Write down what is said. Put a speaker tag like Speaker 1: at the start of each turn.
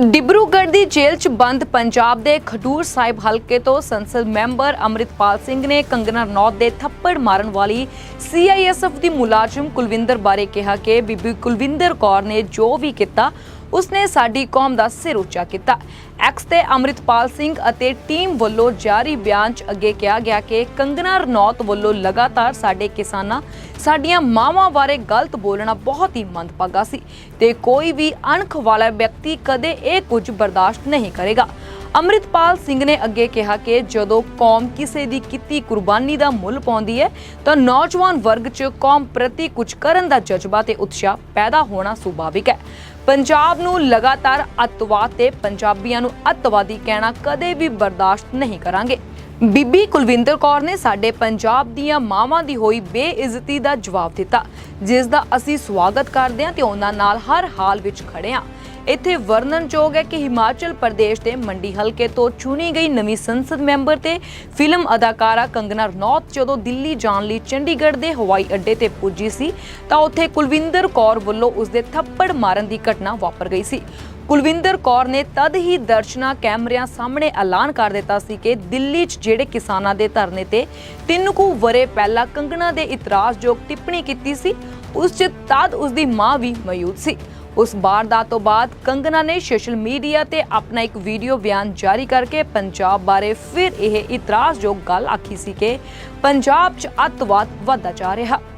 Speaker 1: ਡਿਬਰੂਗੜ੍ਹ ਦੀ ਜੇਲ੍ਹ 'ਚ ਬੰਦ ਪੰਜਾਬ ਦੇ ਖਡੂਰ ਸਾਹਿਬ ਹਲਕੇ ਤੋਂ ਸੰਸਦ ਮੈਂਬਰ ਅੰਮ੍ਰਿਤਪਾਲ ਸਿੰਘ ਨੇ ਕੰਗਨਾ ਰਣੌਤ ਦੇ ਥੱਪੜ ਮਾਰਨ ਵਾਲੀ ਸੀਆਈਐਸਐਫ ਦੀ ਮੁਲਾਜ਼ਮ ਕੁਲਵਿੰਦਰ ਬਾਰੇ ਕਿਹਾ ਕਿ ਬੀਬੀ ਕੁਲਵਿੰਦਰ ਕੌਰ ਨੇ ਜੋ ਵੀ ਕੀਤਾ ਉਸਨੇ ਸਾਡੀ ਕੌਮ ਦਾ ਸਿਰ ਉੱਚਾ ਕੀਤਾ। ਐਕਸ ਤੇ ਅੰਮ੍ਰਿਤਪਾਲ ਸਿੰਘ ਅਤੇ ਟੀਮ ਵੱਲੋਂ ਜਾਰੀ ਬਿਆਨ 'ਚ ਅੱਗੇ ਕਿਹਾ ਗਿਆ ਕਿ ਕੰਗਨਾ ਰਣੌਤ ਵੱਲੋਂ ਲਗਾਤਾਰ ਸਾਡੇ ਕਿਸਾਨਾਂ, ਸਾਡੀਆਂ ਮਾਵਾਂ ਬਾਰੇ ਗਲਤ ਬੋਲਣਾ ਬਹੁਤ ਹੀ ਮੰਦਭਾਗਾ ਸੀ ਤੇ ਕੋਈ ਵੀ ਅਣਖ ਵਾਲਾ ਵਿਅਕਤੀ ਕਦੇ ਇਹ ਕੁਝ ਬਰਦਾਸ਼ਤ ਨਹੀਂ ਕਰੇਗਾ। ਅੰਮ੍ਰਿਤਪਾਲ ਸਿੰਘ ਨੇ ਅੱਗੇ ਕਿਹਾ ਕਿ ਜਦੋਂ ਕੌਮ ਕਿਸੇ ਦੀ ਕੀਤੀ ਕੁਰਬਾਨੀ ਦਾ ਮੁੱਲ ਪਾਉਂਦੀ ਹੈ, ਤਾਂ ਨੌਜਵਾਨ ਵਰਗ 'ਚ ਕੌਮ ਪ੍ਰਤੀ ਕੁਝ ਕਰਨ ਦਾ ਜਜ਼ਬਾ ਤੇ ਉਤਸ਼ਾਹ ਪੈਦਾ ਹੋਣਾ ਸੁਭਾਵਿਕ ਹੈ। ਪੰਜਾਬ ਨੂੰ ਲਗਾਤਾਰ ਅੱਤਵਾਦ ਤੇ ਪੰਜਾਬੀਆਂ ਨੂੰ ਅੱਤਵਾਦੀ ਕਹਿਣਾ ਕਦੇ ਵੀ ਬਰਦਾਸ਼ਤ ਨਹੀਂ ਕਰਾਂਗੇ। ਬੀਬੀ ਕੁਲਵਿੰਦਰ ਕੌਰ ਨੇ ਸਾਡੇ ਪੰਜਾਬ ਦੀਆਂ ਮਾਵਾਂ ਦੀ ਹੋਈ ਬੇਇੱਜ਼ਤੀ ਦਾ ਜਵਾਬ ਦਿੱਤਾ, ਜਿਸ ਦਾ ਅਸੀਂ ਸਵਾਗਤ ਕਰਦੇ ਹਾਂ ਤੇ ਉਹਨਾਂ ਨਾਲ ਹਰ ਹਾਲ ਵਿੱਚ ਖੜੇ ਹਾਂ। ਇੱਥੇ ਵਰਣਨਯੋਗ ਹੈ ਕਿ ਹਿਮਾਚਲ ਪ੍ਰਦੇਸ਼ ਦੇ ਮੰਡੀ ਹਲਕੇ ਤੋਂ ਚੁਣੀ ਗਈ ਨਵੀਂ ਸੰਸਦ ਮੈਂਬਰ ਤੇ ਫਿਲਮ ਅਦਾਕਾਰਾ ਕੰਗਨਾ ਰਣੌਤ ਜਦੋਂ ਦਿੱਲੀ ਜਾਣ ਲਈ ਚੰਡੀਗੜ੍ਹ ਦੇ ਹਵਾਈ ਅੱਡੇ ਤੇ ਪੁੱਜੀ ਸੀ, ਤਾਂ ਉੱਥੇ ਕੁਲਵਿੰਦਰ ਕੌਰ ਵੱਲੋਂ ਉਸਦੇ ਥੱਪੜ ਮਾਰਨ ਦੀ ਘਟਨਾ ਵਾਪਰ ਗਈ ਸੀ। ਕੁਲਵਿੰਦਰ ਕੌਰ ਨੇ ਤਦ ਹੀ ਦਰਸ਼ਨਾ ਕੈਮਰਿਆਂ ਸਾਹਮਣੇ ਐਲਾਨ ਕਰ ਦਿੱਤਾ ਸੀ ਕਿ ਦਿੱਲੀ 'ਚ ਜਿਹੜੇ ਕਿਸਾਨਾਂ ਦੇ ਧਰਨੇ ਤੇ ਤਿੰਨ ਕੁ ਵਰੇ ਪਹਿਲਾਂ ਕੰਗਣਾ ਦੇ ਇਤਰਾਜ਼ਯੋਗ ਟਿੱਪਣੀ ਕੀਤੀ ਸੀ, ਉਸ 'ਚ ਤਦ ਉਸ ਦੀ ਮਾਂ ਵੀ ਮੌਜੂਦ ਸੀ। ਉਸ ਵਾਰਦਾਤ ਤੋਂ ਬਾਅਦ ਕੰਗਨਾ ਨੇ ਸੋਸ਼ਲ ਮੀਡੀਆ ਤੇ ਆਪਣਾ ਇੱਕ ਵੀਡੀਓ ਬਿਆਨ ਜਾਰੀ ਕਰਕੇ ਪੰਜਾਬ ਬਾਰੇ ਫਿਰ ਇਹ ਇਤਰਾਜ਼ਯੋਗ ਗੱਲ ਆਖੀ ਸੀ ਕਿ ਪੰਜਾਬ 'ਚ ਅੱਤਵਾਦ ਵਧਦਾ ਜਾ ਰਿਹਾ।